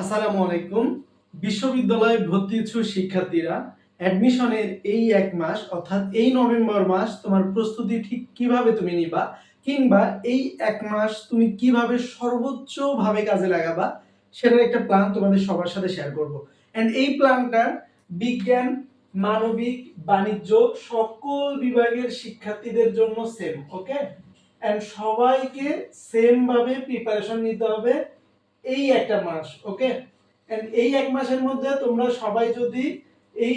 আসসালামু আলাইকুম। বিশ্ববিদ্যালয়ে ভর্তি ইচ্ছুক শিক্ষার্থীরা অ্যাডমিশনের এই এক মাস, অর্থাৎ এই নভেম্বর মাস, তোমার প্রস্তুতি ঠিক কীভাবে তুমি নিবা, কিংবা এই এক মাস তুমি কীভাবে সর্বোচ্চ ভাবে কাজে লাগাবা, সেটার একটা প্ল্যান তোমাদের সবার সাথে শেয়ার করব। এন্ড এই প্ল্যানটা বিজ্ঞান, মানবিক, বাণিজ্য সকল বিভাগের শিক্ষার্থীদের জন্য সেম ওকে এন্ড সবাইকে সেম ভাবে প্রিপারেশন নিতে হবে। এই একটা মাস ওকে এন্ড এই এক মাসের মধ্যে তোমরা সবাই যদি এই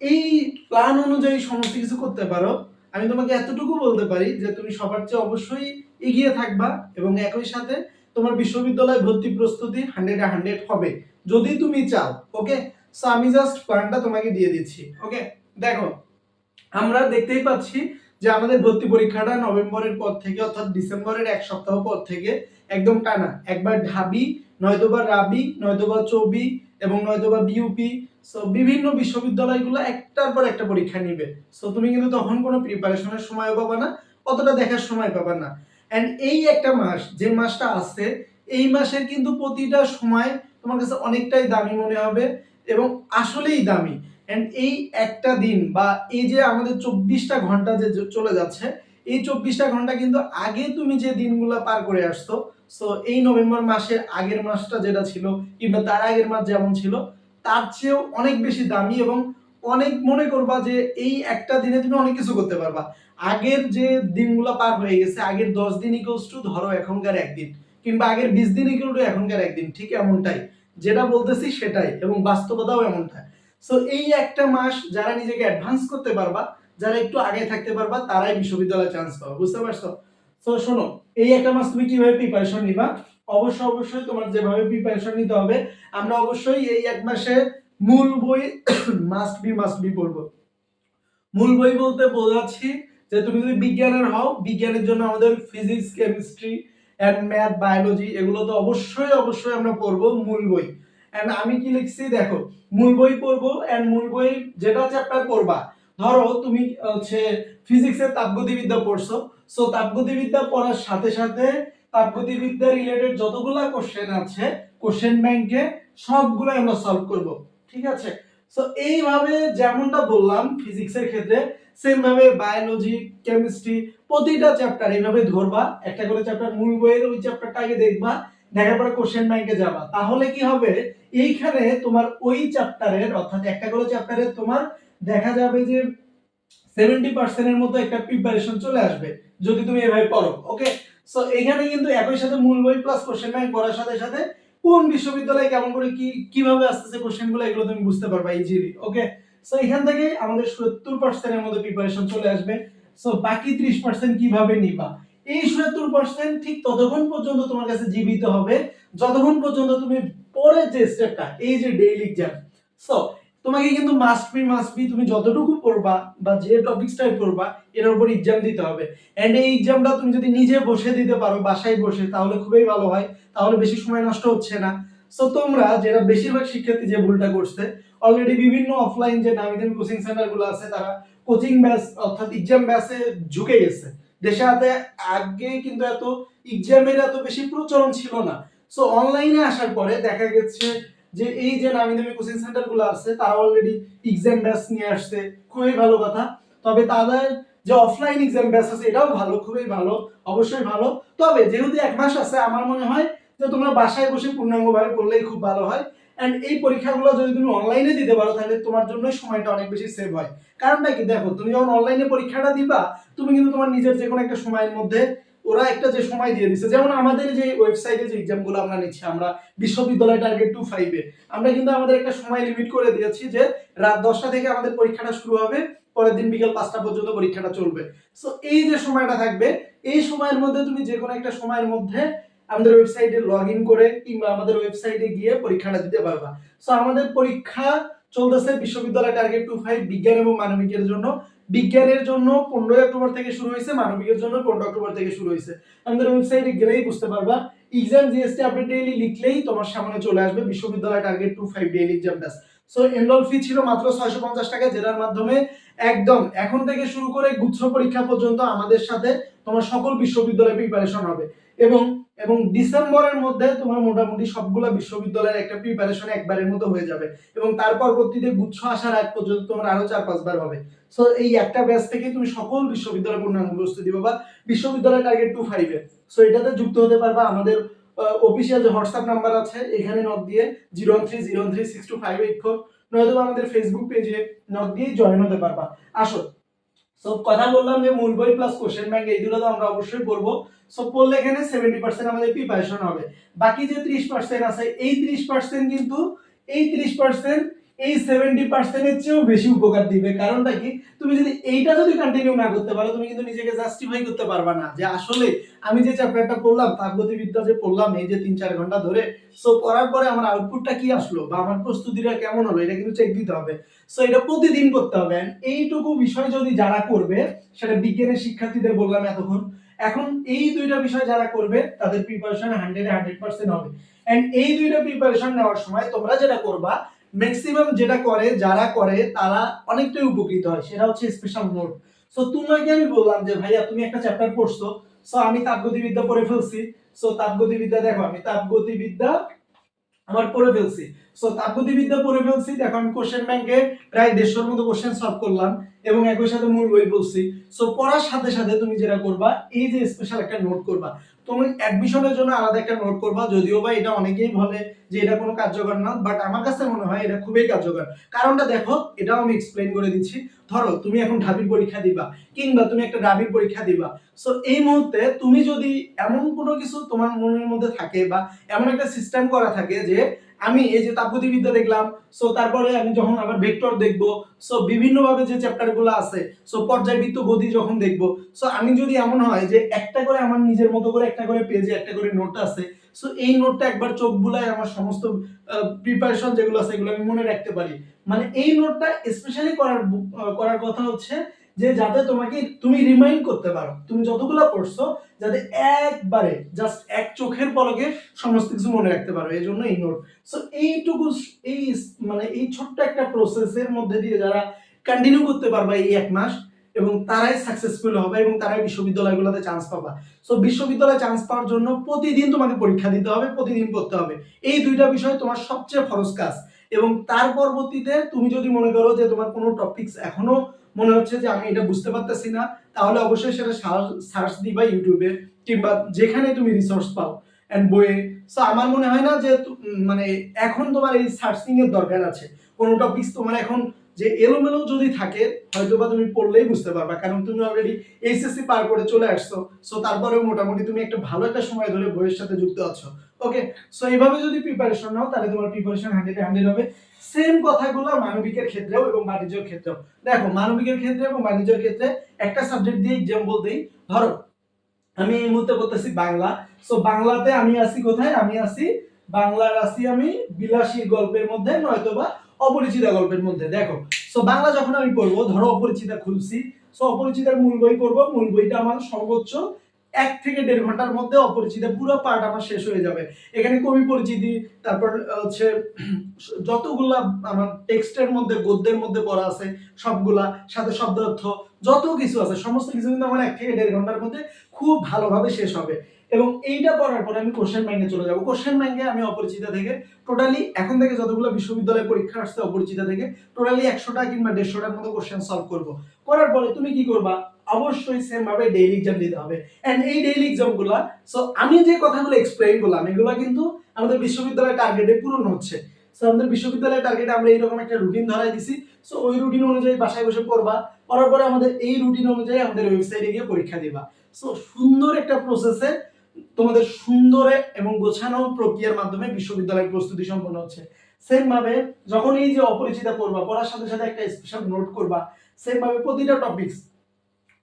এই প্ল্যান অনুযায়ী সমস্ত কিছু করতে পারো, আমি তোমাকে এতটুকু বলতে পারি যে তুমি সবার চেয়ে অবশ্যই এগিয়ে থাকবা এবং একই সাথে তোমার বিশ্ববিদ্যালয় ভর্তি প্রস্তুতি হান্ড্রেড হান্ড্রেড হবে, যদি তুমি চাও ওকে সো আমি জাস্ট প্ল্যানটা তোমাকে দিয়ে দিচ্ছি ওকে দেখো, আমরা দেখতেই পাচ্ছি যে আমাদের ভর্তি পরীক্ষাটা নভেম্বরের পর থেকে অর্থাৎ ডিসেম্বরের এক সপ্তাহ পর থেকে একদম টানা। একবার ঢাবি, নয়তোবা রাবি, নয়তোবা চবি এবং নয়তোবা বিউপি। সো বিভিন্ন বিশ্ববিদ্যালয়গুলো একটার পর একটা পরীক্ষা নিবে। সো তুমি কিন্তু তখন কোনো প্রিপারেশনের সময় পাবা না, অতটা দেখার সময় পাবা না। অ্যান্ড এই একটা মাস, যে মাসটা আছে, এই মাসের কিন্তু প্রতিটা সময় তোমার কাছে অনেকটাই দামি মনে হবে এবং আসলেই দামি। অ্যান্ড এই একটা দিন বা এই যে আমাদের চব্বিশটা ঘণ্টা যে চলে যাচ্ছে, এই চব্বিশটা ঘণ্টা কিন্তু আগে তুমি যে দিনগুলো পার করে আসছো সো এই নভেম্বর মাসের আগের মাসটা যেটা ছিল, কিংবা তার আগের মাস যেমন ছিল, তার চেয়েও অনেক বেশি দামি এবং অনেক মনে করবা যে এই একটা দিনে তুমি অনেক কিছু করতে পারবা। আগের যে দিনগুলো পার হয়ে গেছে, আগের দশ দিন ইকুয়ালস টু ধরো এখনকার একদিন, কিংবা আগের বিশ দিন ইকুয়াল টু এখনকার একদিন, ঠিক এমনটাই। যেটা বলতেছি সেটাই, এবং বাস্তবতাও এমনটা সো এই একটা মাস যারা নিজেকে অ্যাডভান্স করতে পারবা, যারা একটু আগে থাকতে পারবা, তারাই বিশ্ববিদ্যালয়ে চান্স পাবে, বুঝতে পারছ? তো শোনো, এই একটা মাস তুমি কীভাবে প্রিপারেশন নিবা? অবশ্যই অবশ্যই তোমার যেভাবে প্রিপারেশন নিতে হবে, আমরা অবশ্যই এই এক মাসে মূল বই মাস্ট বি মাস্ট বি পড়ব। মূল বই বলতে বোঝাচ্ছি যে তুমি যদি বিজ্ঞানের হও, বিজ্ঞানের জন্য আমাদের physics chemistry and math biology এগুলো তো অবশ্যই অবশ্যই আমরা পড়ব মূল বই। অ্যান্ড আমি কি লিখছি? দেখো, মূল বই পড়ব অ্যান্ড মূল বই যেটা চ্যাপ্টার পড়বা। ধরো তুমি হচ্ছে ফিজিক্সের তাপগতিবিদ্যা পড়ছো সো তাপগতিবিদ্যা পড়ার সাথে সাথে তাপগতিবিদ্যা রিলেটেড যতগুলা কোশ্চেন আছে কোশ্চেন ব্যাংকে সবগুলো আমরা সলভ করব, ঠিক আছে? সো এইভাবে যেমনটা বললাম ফিজিক্সের ক্ষেত্রে সেম ভাবে বায়োলজি কেমিস্ট্রি প্রতিটা চ্যাপ্টার এইভাবে ধরবা, একটা করে চ্যাপ্টার মূল বইয়ের ওই চ্যাপ্টারটা আগে দেখবা, দেখার পরে কোশ্চেন ব্যাংকে যাবা। তাহলে কি হবে? এইখানে তোমার ওই চ্যাপ্টারের অর্থাৎ একটা করে চ্যাপ্টারের তোমার দেখা যাবে যে সেভেন্টি পার্সেন্টের মতো একটা প্রিপারেশন চলে আসবে যদি তুমি এভাবে পড়ো ওকে সো এখানে কিন্তু একই সাথে মূল বই প্লাস কোশ্চেন ব্যাংক পড়ার সাথে সাথে কোন বিশ্ববিদ্যালয়ে কেমন করে কি, কীভাবে আসতেছে কোশ্চেনগুলো, এগুলো তুমি বুঝতে পারবা ইজিলি ওকে সো এখান থেকে আমাদের সত্তর পার্সেন্টের মতো প্রিপারেশন চলে আসবে। সো বাকি ত্রিশ পার্সেন্ট কীভাবে নিবা? এই সত্তর পার্সেন্ট ঠিক ততক্ষণ পর্যন্ত তোমার কাছে জীবিত হবে, যতক্ষণ পর্যন্ত তুমি পরের যে স্টেপটা এই যে ডেইলি এক্সাম সো তোমাকে কিন্তু মাস্ট বি মাস্ট বি তুমি যতটুকু পড়বা বা যে টপিকসটাই পড়বা এর উপর এক্সাম দিতে হবে। এন্ড এই এক্সামটা তুমি যদি নিজে বসে দিতে পারো, বাসায় বসে, তাহলে খুবই ভালো হয়। তাহলে বেশি সময় নষ্ট হচ্ছে না। সো তোমরা যেটা বেশিরভাগ শিক্ষার্থী যে ভুলটা করছে অলরেডি বিভিন্ন অফলাইন যে নামি দামি কোচিং সেন্টারগুলো আছে, তারা কোচিং ব্যাচ অর্থাৎ এক্সাম ব্যাচে ঝুঁকে গেছে। দেশে হাতে আগে কিন্তু এত এক্সামের এত বেশি প্রচলন ছিল না। সো অনলাইনে আসার পরে দেখা গেছে যে এই যে নামি দামি কোচিং সেন্টারগুলো আছে, তারা অলরেডি এক্সাম ব্যাচ নিয়ে আসছে, খুবই ভালো কথা। তবে তাদের যে অফলাইন এক্সাম ব্যাচ আছে, এটাও ভালো, খুবই ভালো, অবশ্যই ভালো। তবে যেহেতু এক মাস আছে, আমার মনে হয় যে তোমরা বাসায় বসে পূর্ণাঙ্গভাবে পড়লেই খুব ভালো হয়। অ্যান্ড এই পরীক্ষাগুলো যদি তুমি অনলাইনে দিতে পারো, তাহলে তোমার জন্যই সময়টা অনেক বেশি সেভ হয়। কারণটা কি? দেখো, তুমি যখন অনলাইনে পরীক্ষাটা দিবা, তুমি কিন্তু তোমার নিজের যে কোনো একটা সময়ের মধ্যে ওরা একটা যে সময় দিয়ে দিচ্ছে যেমন আমাদের যে ওয়েবসাইটে যে এক্সামগুলো আমরা নিচ্ছি, আমরা বিশ্ববিদ্যালয় টার্গেট টু ফাইভে আমরা কিন্তু আমাদের একটা সময় লিমিট করে দিয়েছি যে রাত দশটা থেকে আমাদের পরীক্ষাটা শুরু হবে, পরের দিন বিকেল পাঁচটা পর্যন্ত পরীক্ষাটা চলবে। সো এই যে সময়টা থাকবে, এই সময়ের মধ্যে তুমি যে কোনো একটা সময়ের মধ্যে আমাদের ওয়েবসাইটে লগ ইন করে কিংবা আমাদের ওয়েবসাইটে গিয়ে পরীক্ষাটা দিতে পারবা। সো আমাদের পরীক্ষা চলতেছে বিশ্ববিদ্যালয় টার্গেট টু ফাইভ বিজ্ঞান এবং মানবিকের জন্য। বিজ্ঞানের জন্য পনেরোই অক্টোবর থেকে শুরু হয়েছে, মানবিকের জন্য পনেরো অক্টোবর থেকে শুরু হয়েছে। আমাদের ওয়েবসাইটে গেলেই বুঝতে পারবা। এক্সাম জিএসটি আপনি ডেইলি লিখলেই তোমার সামনে চলে আসবে বিশ্ববিদ্যালয় target two five daily exam batch so enroll fee ছিল মাত্র ছয়শো পঞ্চাশ টাকা, যেটার মাধ্যমে একদম এখন থেকে শুরু করে গুচ্ছ পরীক্ষা পর্যন্ত আমাদের সাথে তোমার সকল বিশ্ববিদ্যালয়ে প্রিপারেশন হবে। এবং এবং ডিসেম্বরের মধ্যে তোমার মোটামুটি সবগুলো বিশ্ববিদ্যালয়ের একটা প্রিপারেশন একবারের মতো হয়ে যাবে এবং তার পরবর্তীতে গুচ্ছ আসার আগ পর্যন্ত তোমার আরও চার, পাঁচবার হবে। সো এই একটা ব্যাচ থেকে তুমি সকল বিশ্ববিদ্যালয় পূর্ণাঙ্গ প্রস্তুতি পাবা বিশ্ববিদ্যালয় টার্গেট টু ফাইভে সো এটাতে যুক্ত হতে পারবা আমাদের অফিসিয়াল যে হোয়াটসঅ্যাপ নাম্বার আছে, এখানে নক দিয়ে zero one three zero three six two five eight four নয়তো আমাদের ফেসবুক পেজে নক দিয়ে জয়েন হতে পারবা। আসো সো কথা বললাম যে মূল বই প্লাস কোশ্চেন ব্যাংক এই দুটো তো আমরা অবশ্যই পড়ব। সো পড়লে এখানে সেভেন্টি পার্সেন্ট আমাদের প্রিপারেশন হবে। বাকি যে ত্রিশ পার্সেন্ট আছে, এই ত্রিশ পার্সেন্ট কিন্তু, এই ত্রিশ পার্সেন্ট এই সেভেন্টি পার্সেন্টের চেয়েও বেশি উপকার দিবে। কারণটা কি? তুমি যদি এইটা যদি কন্টিনিউ না করতে পারো, তুমি কিন্তু নিজেকে জাস্টিফাই করতে পারবা না। যে আসলে আমি যে চ্যাপ্টারটা পড়লাম, তাপগতিবিদ্যা যে পড়লাম, এই যে তিন চার ঘণ্টা ধরে সো পড়ার পরে আমার আউটপুটটা কি আসলো? বা আমার প্রস্তুতিটা কেমন হলো? এটা কিন্তু চেক দিতে হবে। সো এটা প্রতিদিন করতে হবে। এইটুকু বিষয় যদি যারা করবে, সেটা বিজ্ঞানের শিক্ষার্থীদের বললাম এতক্ষণ, এখন এই দুইটা বিষয় যারা করবে, তাদের প্রিপারেশন হান্ড্রেড হান্ড্রেড পার্সেন্ট হবে। এন্ড এই দুইটা প্রিপারেশন নেওয়ার সময় তোমরা যেটা করবা ম্যাক্সিমাম যেটা করে, যারা করে, তারা অনেকটাই উপকৃত হয়। সেটা হচ্ছে স্পেশাল নোট সো তোমাকে আমি বললাম যে, ভাইয়া, তুমি একটা চ্যাপ্টার পড়ছো। সো আমি তাপগতিবিদ্যা পড়ে ফেলছি। সো তাপগতিবিদ্যা দেখো, আমি তাপগতিবিদ্যা আমার পড়ে ফেলছি। সো তাপগতিবিদ্যা পড়ে ফেলছি। আমি কোশ্চেন ব্যাংকে প্রায় দেড়শোর মতো কোশ্চেন সলভ করলাম এবং একই সাথে মূল বই বলছি সো পড়ার সাথে সাথে তুমি যেটা করবা, এই যে স্পেশাল একটা নোট করবা। তুমি অ্যাডমিশনের জন্য আলাদা একটা নোট করবা, যদিও বা এটা অনেকেই বলে যে এটা কোনো কার্যকর না বাট আমার কাছে মনে হয় এটা খুবই কার্যকর। কারণটা দেখো, এটাও আমি এক্সপ্লেন করে দিচ্ছি। ধরো, তুমি এখন ঢাবির পরীক্ষা দিবা, কিংবা তুমি একটা ডাবির পরীক্ষা দিবা। সো এই মুহূর্তে তুমি যদি এমন কোনো কিছু তোমার মনের মধ্যে থাকে বা এমন একটা সিস্টেম করা থাকে যে আমি এই যে তাপগতিবিদ্যা দেখলাম সো তারপরে আমি যখন আবার ভেক্টর দেখব সো বিভিন্ন ভাবে যে চ্যাপ্টারগুলো আছে সো পর্যায়বৃত্ত গতি যখন দেখব সো আমি যদি এমন হয় যে একটা করে আমার নিজের মতো করে, একটা করে পেজে একটা করে নোট আছে সো এই নোটটা একবার চোখ বুলায় আমার সমস্ত প্রিপারেশন যেগুলো আছে এগুলো আমি মনে রাখতে পারি। মানে এই নোটটা স্পেশালি করার করার কথা হচ্ছে যে যাতে তোমাকে তুমি রিমাইন্ড করতে পারো। তুমি যতগুলো পড়ছো যাতে একবারে জাস্ট এক চোখের পলকে সমস্ত কিছু মনে রাখতে পারো, এই জন্য এই নোট সো এইটুকু এই মানে এই ছোট্ট একটা প্রসেসের মধ্যে দিয়ে যারা কন্টিনিউ করতে পারবা এই এক মাস, এবং তারাই সাকসেসফুল হবে এবং তারাই বিশ্ববিদ্যালয়গুলোতে চান্স পাবা। সো বিশ্ববিদ্যালয়ে চান্স পাওয়ার জন্য প্রতিদিন তোমাকে পরীক্ষা দিতে হবে, প্রতিদিন পড়তে হবে। এই দুইটা বিষয় তোমার সবচেয়ে ফরজ কাজ। এবং তার পরবর্তীতে তুমি যদি মনে করো যে তোমার কোনো টপিকস এখনও মনে হচ্ছে যে আমি এটা বুঝতে পারতেছি না, তাহলে অবশ্যই সেটা সার্চ দিবা ইউটিউবে, কিংবা যেখানে তুমি রিসোর্স পাও অ্যান্ড বইয়ে। সো আমার মনে হয় না যে মানে এখন তোমার এই সার্চিং এর দরকার আছে। কোনো টপিকস তোমার এখন যে এলোমেলো যদি থাকে হয়তো বা তুমি পড়লেই বুঝতে পারবা, কারণ তুমি অলরেডি এইচএসসি পার করে চলে আসছো। সো তারপরেও মোটামুটি তুমি একটা ভালো একটা সময় ধরে বইয়ের সাথে যুক্ত আছো। ওকে সো এইভাবে যদি প্রিপারেশন নাও, তাহলে তোমার প্রিপারেশন হান্ড্রেড হান্ড্রেড হবে সেম কথাগুলো মানবিকের ক্ষেত্রেও এবং বাণিজ্যের ক্ষেত্রেও। দেখো, মানবিকের ক্ষেত্রে এবং বাণিজ্যের ক্ষেত্রে একটা সাবজেক্ট দিয়ে এক্সাম্পল দিই। ধরো, আমি এই মুহূর্তে বলতেছি বাংলা। সো বাংলাতে আমি আছি কোথায়? আমি আছি বাংলার, আছি আমি বিলাসী গল্পের মধ্যে নয়তোবা অপরিচিতা গল্পের মধ্যে। দেখো সো বাংলা যখন আমি পড়ব, ধরো অপরিচিতা খুলছি। সো অপরিচিতার মূল বই পড়ব। মূল বইটা আমার সর্বোচ্চ এক থেকে দেড় ঘণ্টার মধ্যে অপরিচিতা পুরো পার্ট আমার শেষ হয়ে যাবে। এখানে কবি পরিচিতি, তারপর হচ্ছে যতগুলা আমার টেক্সটের মধ্যে, গদ্যের মধ্যে পড়া আছে, সবগুলা, সাথে শব্দার্থ, যত কিছু আছে, সমস্ত কিছু কিন্তু আমার এক থেকে দেড় ঘণ্টার মধ্যে খুব ভালোভাবে শেষ হবে। এবং এইটা পড়ার পরে আমি কোশ্চেন ব্যাংকে চলে যাব। কোশ্চেন ব্যাংকে আমি অপরিচিতা থেকে টোটালি এখন থেকে যতগুলো বিশ্ববিদ্যালয়ে পরীক্ষা আসছে অপরিচিতা থেকে টোটালি একশোটা কিংবা দেড়শোটার মতো কোশ্চেন সলভ করব। করার পরে তুমি কি করবা? অবশ্যই সেম ভাবে ডেইলি এক্সাম দিতে হবে। এন্ড এই ডেইলি এক্সামগুলা সো আমি যে কথাগুলো এক্সপ্লেইন করলাম, এগুলো কিন্তু আমাদের বিশ্ববিদ্যালয়ের টার্গেটে পূরণ হচ্ছে। সো আমাদের বিশ্ববিদ্যালয়ের টার্গেটে আমরা এইরকম একটা রুটিন ধরাই দিছি। সো ওই রুটিন অনুযায়ী বাসায় বসে পড়বা, পড়ার পরে আমাদের এই রুটিন অনুযায়ী আমাদের ওয়েবসাইটে গিয়ে পরীক্ষা দিবা। সো সুন্দর একটা প্রসেসে তোমাদের সুন্দর এবং গোছানো প্রক্রিয়ার মাধ্যমে বিশ্ববিদ্যালয়ের প্রস্তুতি সম্পন্ন হচ্ছে। সেম ভাবে যখন এই যে অপরিচিতা পড়বা, পড়ার সাথে সাথে একটা স্পেশাল নোট করবা। সেম ভাবে প্রতিটা টপিকস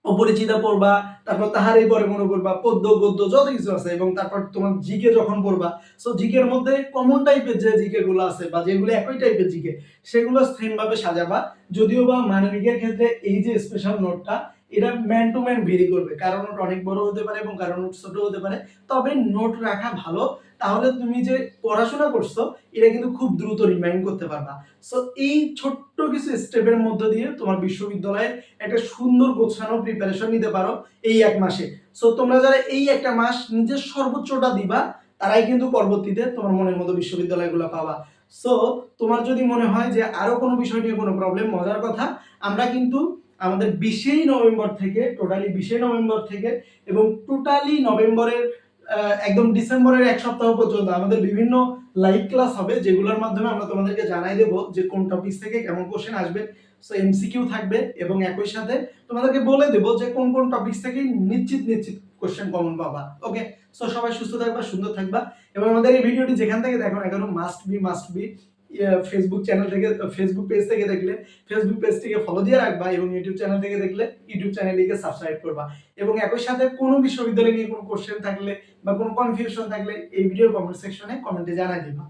অপরিচিতা পড়বা, তারপর তাহারই পরে মনে করবা পদ্য, গদ্য যত কিছু আছে এবং তারপর তোমার জিকে যখন পড়বা সো জিকের মধ্যে কমন টাইপের যে জিকে গুলো আছে বা যেগুলো একই টাইপের জিকে, সেগুলো সেম ভাবে সাজাবা। যদিও বা মানবিকের ক্ষেত্রে এই যে স্পেশাল নোটটা এটা ম্যান টু ম্যান ভেরি করবে। কারণ নোট অনেক বড় হতে পারে এবং কারণ নোট ছোট হতে পারে। তবে নোট রাখা ভালো। তাহলে তুমি যে পড়াশোনা করছ, এটা কিন্তু খুব দ্রুত রিমাইন্ড করতে পারবা। সো এই ছোট্ট কিছু স্টেপের মধ্য দিয়ে তোমার বিশ্ববিদ্যালয়ে একটা সুন্দর গোছানো প্রিপারেশন নিতে পারো এই এক মাসে। সো তোমরা যারা এই একটা মাস নিজের সর্বোচ্চটা দিবা, তারাই কিন্তু পরবর্তীতে তোমার মনের মতো বিশ্ববিদ্যালয়গুলো পাবা। সো তোমার যদি মনে হয় যে আরও কোনো বিষয় নিয়ে কোনো প্রবলেম মজার কথা, আমরা কিন্তু আমাদের বিশেই নভেম্বর থেকে টোটালি বিশে নভেম্বর থেকে এবং টোটালি নভেম্বরের একদম ডিসেম্বরের এক সপ্তাহ পর্যন্ত আমাদের বিভিন্ন লাইভ ক্লাস হবে, যেগুলোর মাধ্যমে আমরা তোমাদেরকে জানাই দেবো যে কোন টপিক থেকে কেমন কোশ্চেন আসবে। সো এমসিকিউ থাকবে এবং একই সাথে তোমাদেরকে বলে দেবো যে কোন কোন টপিক থেকে নিশ্চিত নিশ্চিত কোশ্চেন কমন পাবা। ওকে সো সবাই সুস্থ থাকবা, সুন্দর থাকবা এবং আমাদের এই ভিডিওটি যেখান থেকে দেখো না কেন must be must be Facebook channel থেকে ফেসবুক পেজ থেকে দেখলে ফেসবুক পেজ থেকে ফলো দিয়ে রাখবা এবং ইউটিউব চ্যানেল থেকে দেখলে ইউটিউব চ্যানেলটিকে সাবস্ক্রাইব করবা। এবং একই সাথে কোনো বিশ্ববিদ্যালয় নিয়ে কোনো কোশ্চেন থাকলে বা কোনো কনফিউশন থাকলে এই ভিডিওর কমেন্ট সেকশনে কমেন্টে জানাই দিবা।